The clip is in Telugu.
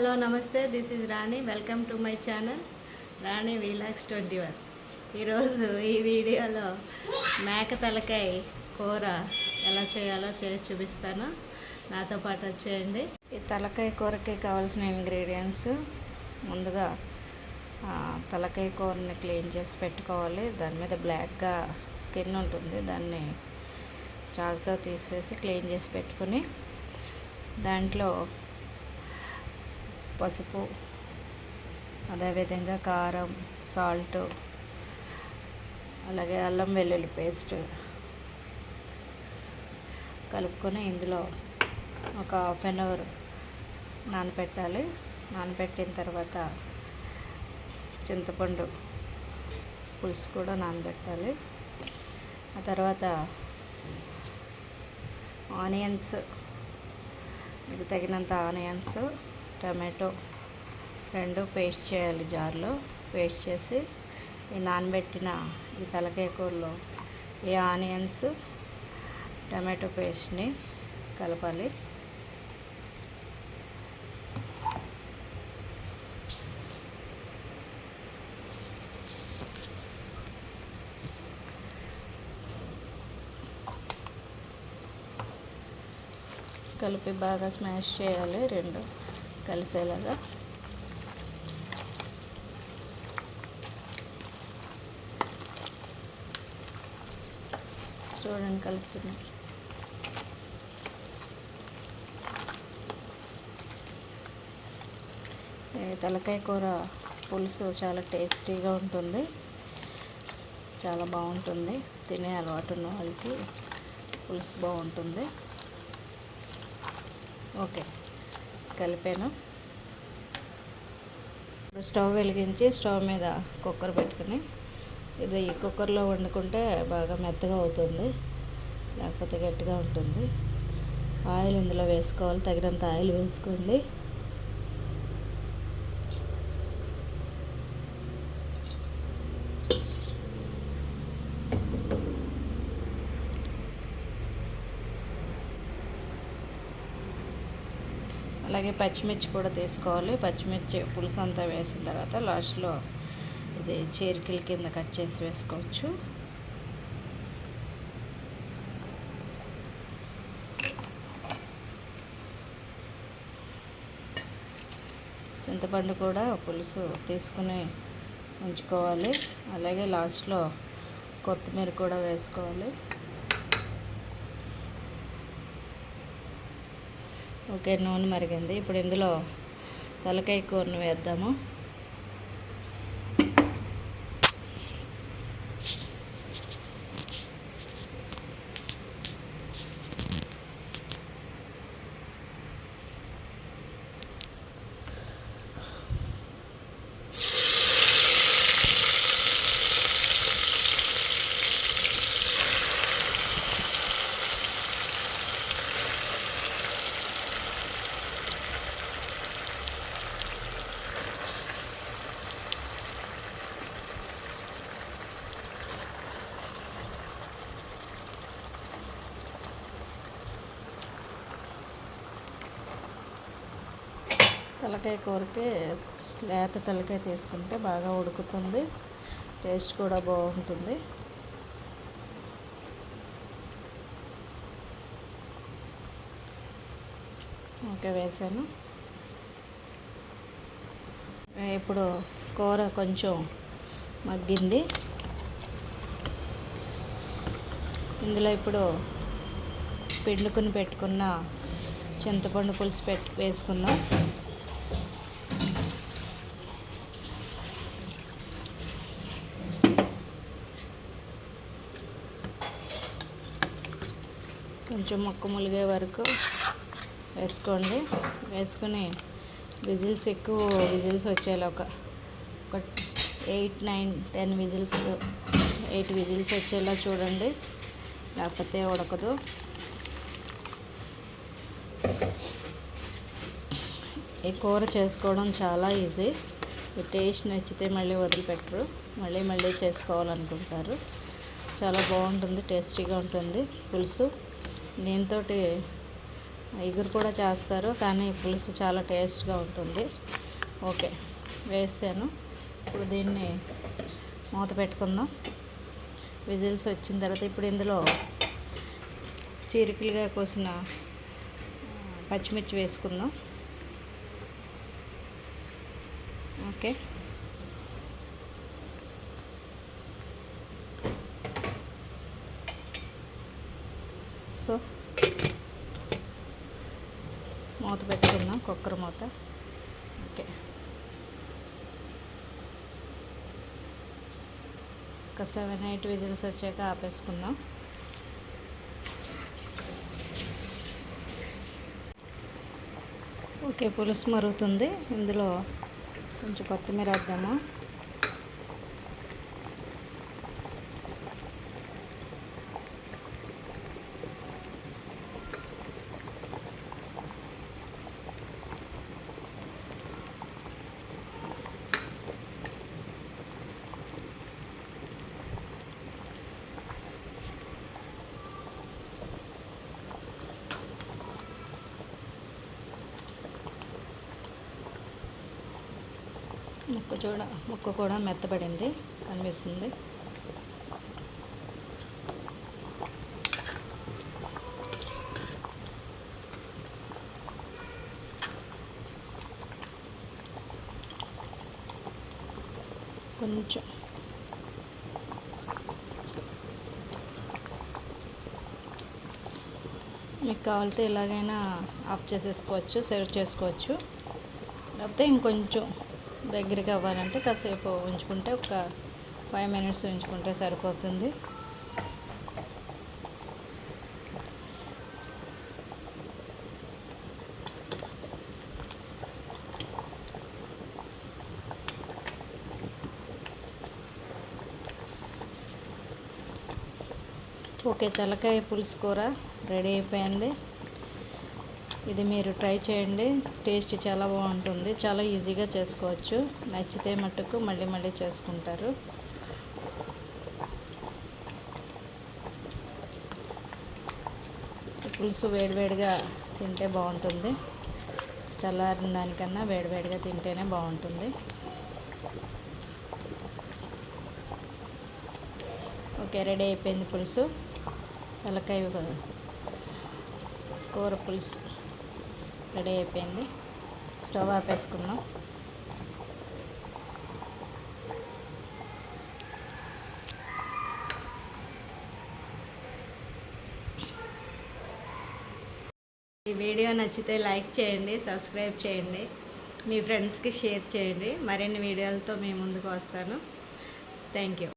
హలో నమస్తే this is Rani welcome to my channel Rani vlogs twenty one ఈరోజు ఈ వీడియోలో మేక తలకాయ కూర ఎలా చేయాలో చేసి చూపిస్తాను. నాతో పాటు వచ్చేయండి. ఈ తలకాయ కూరకి కావాల్సిన ఇంగ్రీడియంట్స్ ముందుగా తలకాయ కూరని క్లీన్ చేసి పెట్టుకోవాలి. దాని మీద బ్లాక్గా స్కిన్ ఉంటుంది. దాన్ని చాకుతో తీసివేసి క్లీన్ చేసి పెట్టుకుని దాంట్లో పసుపు అదేవిధంగా కారం సాల్ట్ అలాగే అల్లం వెల్లుల్లి పేస్ట్ కలుపుకొని ఇందులో ఒక హాఫ్ అన్ అవర్ నానబెట్టాలి నానబెట్టిన తర్వాత చింతపండు పులుసు కూడా నానబెట్టాలి. ఆ తర్వాత ఆనియన్స్ మీకు తగినంత ఆనియన్స్ టమాటో రెండు పేస్ట్ చేయాలి జార్లో. పేస్ట్ చేసి ఈ నానబెట్టిన ఈ తలకాయ కూరలో ఈ ఆనియన్స్ టమాటో పేస్ట్ని కలపాలి. కలిపి బాగా స్మాష్ చేయాలి రెండు. కలిసేలాగా. చూడండి కలుపుతున్నా తలకాయ కూర పులుసు చాలా టేస్టీగా ఉంటుంది. చాలా బాగుంటుంది. తినే అలవాటు ఉన్న వాళ్ళకి పులుసు బాగుంటుంది. ఓకే. కలిపాను. ఇప్పుడు స్టవ్ వెలిగించి స్టవ్ మీద కుక్కర్ పెట్టుకుని ఇది ఈ కుక్కర్లో వండుకుంటే బాగా మెత్తగా అవుతుంది లేకపోతే గట్టిగా ఉంటుంది. ఆయిల్ ఇందులో వేసుకోవాలి తగినంత ఆయిల్ వేసుకోండి. అలాగే పచ్చిమిర్చి కూడా తీసుకోవాలి. పచ్చిమిర్చి పులుసు అంతా వేసిన తర్వాత లాస్ట్లో ఇది చీరికల కింద కట్ చేసి వేసుకోవచ్చు. చింతపండు కూడా పులుసు తీసుకుని ఉంచుకోవాలి. అలాగే లాస్ట్లో కొత్తిమీర కూడా వేసుకోవాలి. ఓకే నూనె మరిగింది. ఇప్పుడు ఇందులో తలకాయ కూరను వేద్దాము. తలకాయ కూరకి లేత తలకాయ తీసుకుంటే బాగా ఉడుకుతుంది. టేస్ట్ కూడా బాగుంటుంది. ఓకే వేసాను. ఇప్పుడు కూర కొంచెం మగ్గింది. ఇందులో ఇప్పుడు పిండుకుని పెట్టుకున్న చింతపండు పులుసు పెట్టి వేసుకుందాం కొంచెం మొక్క ములిగే వరకు వేసుకోండి. వేసుకుని విజిల్స్ ఎక్కువ విజిల్స్ వచ్చేలా ఒక ఒక eight nine ten whistles eight whistles వచ్చేలా చూడండి. లేకపోతే ఉడకదు. ఈ కూర చేసుకోవడం చాలా ఈజీ. ఈ టేస్ట్ నచ్చితే మళ్ళీ వదిలిపెట్టరు. మళ్ళీ మళ్ళీ చేసుకోవాలనుకుంటారు. చాలా బాగుంటుంది టేస్టీగా ఉంటుంది. పులుసు. దీంతో ఎగురు కూడా చేస్తారు కానీ పులుసు చాలా టేస్ట్గా ఉంటుంది. ఓకే వేసాను. ఇప్పుడు దీన్ని మూత పెట్టుకుందాం. విజిల్స్ వచ్చిన తర్వాత ఇప్పుడు ఇందులో చీరికలుగా కోసిన పచ్చిమిర్చి వేసుకుందాం. ఓకే. సో మూత పెట్టుకుందాం కుక్కర్ మూత. ఓకే. ఒక సెవెన్ ఎయిట్ విజిల్స్ వచ్చాక ఆపేసుకుందాం. ఓకే పులుసు మరుగుతుంది. ఇందులో కొంచెం కొత్తిమీర వేద్దాము ముక్క చూడ ముక్క కూడా మెత్తబడింది కనిపిస్తుంది. కొంచెం. మీకు కావాలితే ఎలాగైనా ఆఫ్ చేసేసుకోవచ్చు సర్వ్ చేసుకోవచ్చు. లేకపోతే ఇంకొంచెం దగ్గరికి అవ్వాలంటే కాసేపు ఉంచుకుంటే ఒక ఫైవ్ మినిట్స్ ఉంచుకుంటే సరిపోతుంది. ఓకే తలకాయ పులుసు కూర రెడీ అయిపోయింది. ఇది మీరు ట్రై చేయండి. టేస్ట్ చాలా బాగుంటుంది. చాలా ఈజీగా చేసుకోవచ్చు. నచ్చితే మట్టుకు మళ్ళీ మళ్ళీ చేసుకుంటారు. పులుసు వేడివేడిగా తింటే బాగుంటుంది. చల్లారిన దానికన్నా వేడివేడిగా తింటేనే బాగుంటుంది. ఓకే రెడీ అయిపోయింది పులుసు. తలకాయ కూర పులుసు. రెడీ అయిపోయింది. స్టవ్ ఆపేసుకుందాం. ఈ వీడియో నచ్చితే లైక్ చేయండి సబ్స్క్రైబ్ చేయండి మీ ఫ్రెండ్స్కి షేర్ చేయండి. మరిన్ని వీడియోలతో మీ ముందుకు వస్తాను. Thank you.